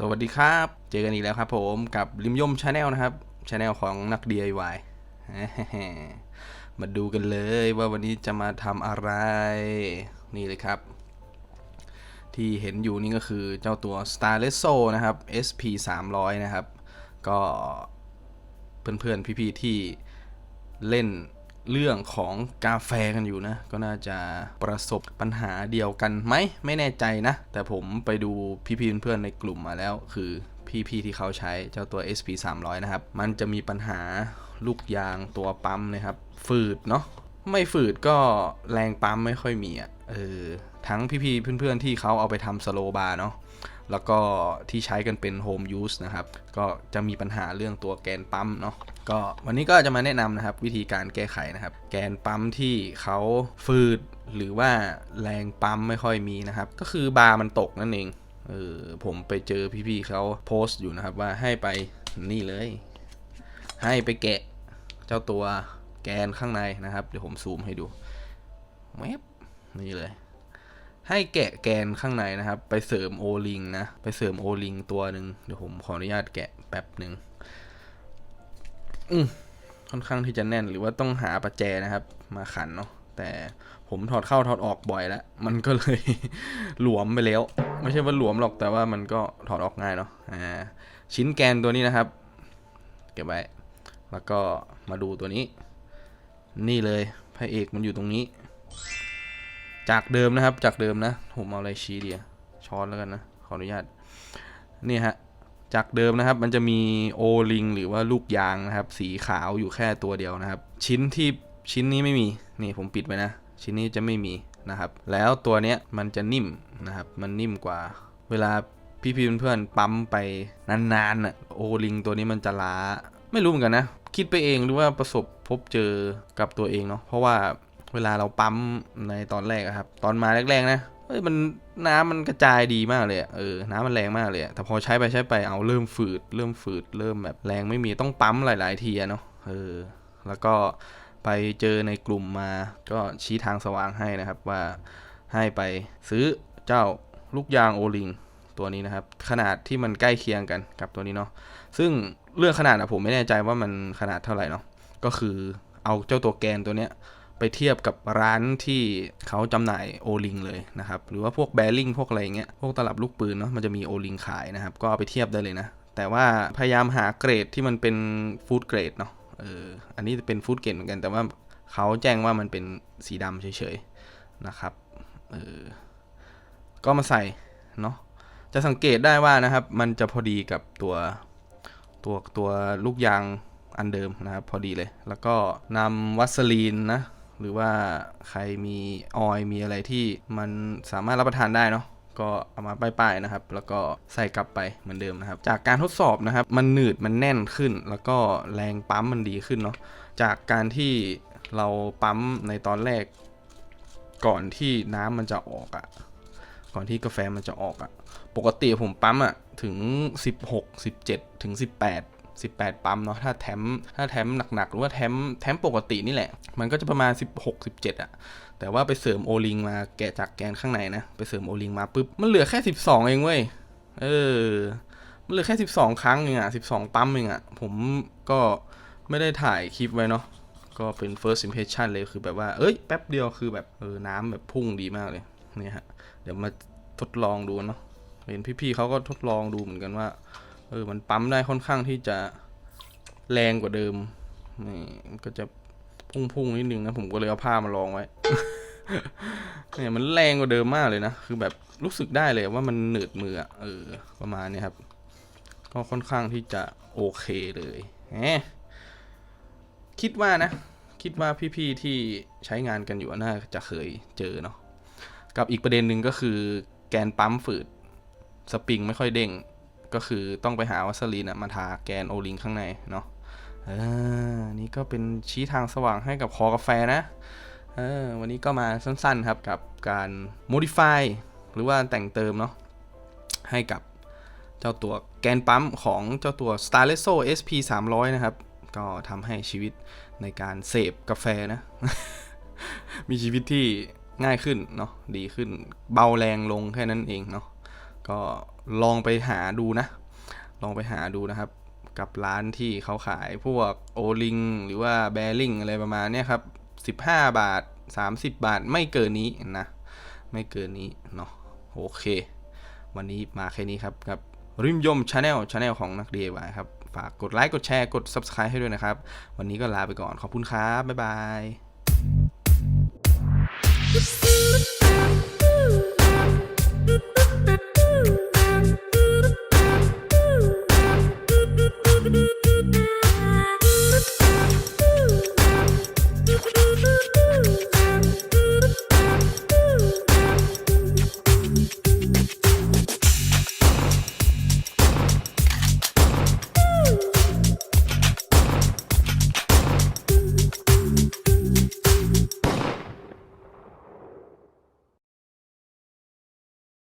สวัสดีครับ เจอกันอีกแล้วครับผมกับริมยมชาแนลนะครับชาแนลของนัก DIY มาดูกันเลยว่าวันนี้จะมาทำอะไร นี่เลยครับ ที่เห็นอยู่นี่ก็คือเจ้าตัว s t a r l e s s o นะครับ SP 300 นะครับ ก็เพื่อนๆ พี่ๆ ที่เล่น เรื่องของกาแฟกันอยู่นะ ก็น่าจะประสบปัญหาเดียวกันไหมไม่แน่ใจนะ แต่ผมไปดูพี่ๆเพื่อนๆในกลุ่มมาแล้ว คือพี่ๆที่เขาใช้เจ้าตัว SP 300 นะครับ มันจะมีปัญหาลูกยางตัวปั๊มนะครับ ฝืดเนาะ ไม่ฝืดก็แรงปั๊มไม่ค่อยมีอะเออทั้งพี่ๆเพื่อนๆที่เขาเอาไปทำสโลบาร์เนาะแล้วก็ที่ใช้กันเป็น Home Use นะครับ ก็จะมีปัญหาเรื่องตัวแกนปั๊มเนาะก็วันนี้ก็จะมาแนะนำนะครับ วิธีการแก้ไขนะครับ แกนปั๊มที่เขาฟืดหรือว่าแรงปั๊มไม่ค่อยมีนะครับ ก็คือบาร์มันตกนั่นเองเออผมไปเจอพี่ๆเขาโพสต์อยู่นะครับว่าให้ไปนี่เลย ให้ไปแกะเจ้าตัว แกนข้างในนะครับ เดี๋ยวผมซูมให้ดูแมนี่เลย ให้แกะแกนข้างในนะครับ ไปเสริมโอลิงนะ ไปเสริมโอลิงตัวหนึ่งเดี๋ยวผมขออนุญาตแกะแป๊บหนึ่งอืมค่อนข้างที่จะแน่นหรือว่าต้องหาประแจนะครับ มาขันเนาะแต่ผมถอดเข้าถอดออกบ่อยแล้ว มันก็เลย หลวมไปแล้ว ไม่ใช่ว่าหลวมหรอกแต่ว่ามันก็ถอดออกง่ายเนาะอ่าชิ้นแกนตัวนี้นะครับ เก็บไว้ แล้วก็มาดูตัวนี้ นี่เลยพระเอกมันอยู่ตรงนี้ จากเดิมนะครับ จากเดิมนะ ผมเอาอะไรชี้เดีอะช้อนแล้วกันนะ ขออนุญาต นี่ฮะ จากเดิมนะครับ มันจะมีโอลิงหรือว่าลูกยางนะครับ สีขาวอยู่แค่ตัวเดียวนะครับ ชิ้นที่ชิ้นนี้ไม่มี นี่ผมปิดไว้นะ ชิ้นนี้จะไม่มีนะครับ แล้วตัวเนี้ยมันจะนิ่มนะครับ มันนิ่มกว่า เวลาพี่ๆเพื่อนๆปั๊มไปนานๆน่ะโอลิงตัวนี้มันจะล้า ไม่รู้เหมือนกันนะ คิดไปเองหรือว่าประสบพบเจอกับตัวเองเนาะเพราะว่าเวลาเราปั๊มในตอนแรกครับ ตอนมาแรกๆนะเฮ้ยมันน้ำมันกระจายดีมากเลยเออ น้ำมันแรงมากเลยแต่พอใช้ไปใช้ไปเอาเริ่มฝืด เริ่มฝืด เริ่มแบบแรงไม่มีต้องปั๊มหลาย ๆ ทีเนาะเออ แล้วก็ไปเจอในกลุ่มมาก็ชี้ทางสว่างให้นะครับว่าให้ไปซื้อเจ้าลูกยางโอลิง ตัวนี้นะครับ ขนาดที่มันใกล้เคียงกันกับตัวนี้เนาะซึ่งเรื่องขนาดอะผมไม่แน่ใจว่ามันขนาดเท่าไหร่เนาะก็คือเอาเจ้าตัวแกนตัวเนี้ยไปเทียบกับร้านที่เขาจำหน่ายโอลิงเลยนะครับ หรือว่าพวกแบริ่งพวกอะไรเงี้ยพวกตลับลูกปืนเนาะมันจะมีโอลิงขายนะครับ ก็เอาไปเทียบได้เลยนะ แต่ว่าพยายามหาเกรดที่มันเป็นฟู้ดเกรดเนาะเอออันนี้เป็นฟู้ดเกรดเหมือนกัน แต่ว่าเขาแจ้งว่ามันเป็นสีดำเฉยๆนะครับเออก็มาใส่เนาะ จะสังเกตได้ว่านะครับ มันจะพอดีกับตัวตัวตัวลูกยางอันเดิมนะครับ พอดีเลย แล้วก็นำวัสลีนนะ หรือว่าใครมีออยมีอะไรที่มันสามารถรับประทานได้เนาะก็เอามาป้ายๆนะครับ แล้วก็ใส่กลับไปเหมือนเดิมนะครับ จากการทดสอบนะครับ มันหนืดมันแน่นขึ้น แล้วก็แรงปั๊มมันดีขึ้นเนาะจากการที่เราปั๊มในตอนแรกก่อนที่น้ำมันจะออกอะ่ะ ก่อนที่กาแฟมันจะออกอะ่ะ ปกติผมปั๊มอะ่ะถึง 16 17 ถึง 18 18 ปั๊มเนาะถ้าแถมถ้าแถมหนักๆ หรือว่าแถมแถมปกตินี่แหละ มันก็จะประมาณ 16 17อะแต่ว่าไปเสริมโอลิงมาแกะจากแกนข้างในนะ ไปเสริมโอลิงมาปุ๊บ มันเหลือแค่ 12 เองเว้ย เออ มันเหลือแค่ 12 ครั้งเองอะ12 ปั๊มเองอะผมก็ไม่ได้ถ่ายคลิปไว้เนาะก็เป็น first impression เลยคือแบบว่า เอ้ย แป๊บเดียวคือแบบเออน้ำแบบพุ่งดีมากเลย เนี่ยฮะ เดี๋ยวมาทดลองดูเนาะเห็นพี่ๆเขาก็ทดลองดูเหมือนกันว่า เออ มันปั๊มได้ค่อนข้างที่จะแรงกว่าเดิม นี่ก็จะพุ่งๆนิดนึงนะ ผมก็เลยเอาผ้ามาลองไว้ เนี่ยมันแรงกว่าเดิมมากเลยนะ คือแบบรู้สึกได้เลยว่ามันหนืดมืออะเออ ประมาณนี้ครับ ก็ค่อนข้างที่จะโอเคเลยแหมคิดว่านะ คิดว่าพี่ๆที่ใช้งานกันอยู่น่าจะเคยเจอเนาะ กับอีกประเด็นหนึ่งก็คือแกนปั๊มฝืดสปริงไม่ค่อยเด้ง ก็คือต้องไปหาวัสลีนมาทาแกนโอลิงข้างในเนาะออนี่ก็เป็นชี้ทางสว่างให้กับคอกาแฟนะออวันนี้ก็มาสั้นๆครับกับการ modify หรือว่าแต่งเติมเนาะให้กับเจ้าตัวแกนปั๊มของเจ้าตัว s t a r l e s s o SP 300 นะครับ ก็ทำให้ชีวิตในการเสพกาแฟนะ มีชีวิตที่ ง่ายขึ้นเนาะดีขึ้นเบาแรงลงแค่นั้นเองเนาะก็ลองไปหาดูนะ ลองไปหาดูนะครับ กับร้านที่เขาขายพวกโอลิงหรือว่าแบริ่งอะไรประมาณนี้ครับ 15 บาท 30 บาทไม่เกินนี้นะ ไม่เกินนี้เนาะโอเค วันนี้มาแค่นี้ครับกับริมยมชาแนลชาแนลของนัก DIY ครับ ฝากกดไลค์ กดแชร์ กด Subscribe ให้ด้วยนะครับ วันนี้ก็ลาไปก่อน ขอบคุณครับ บ๊ายบาย Thank you.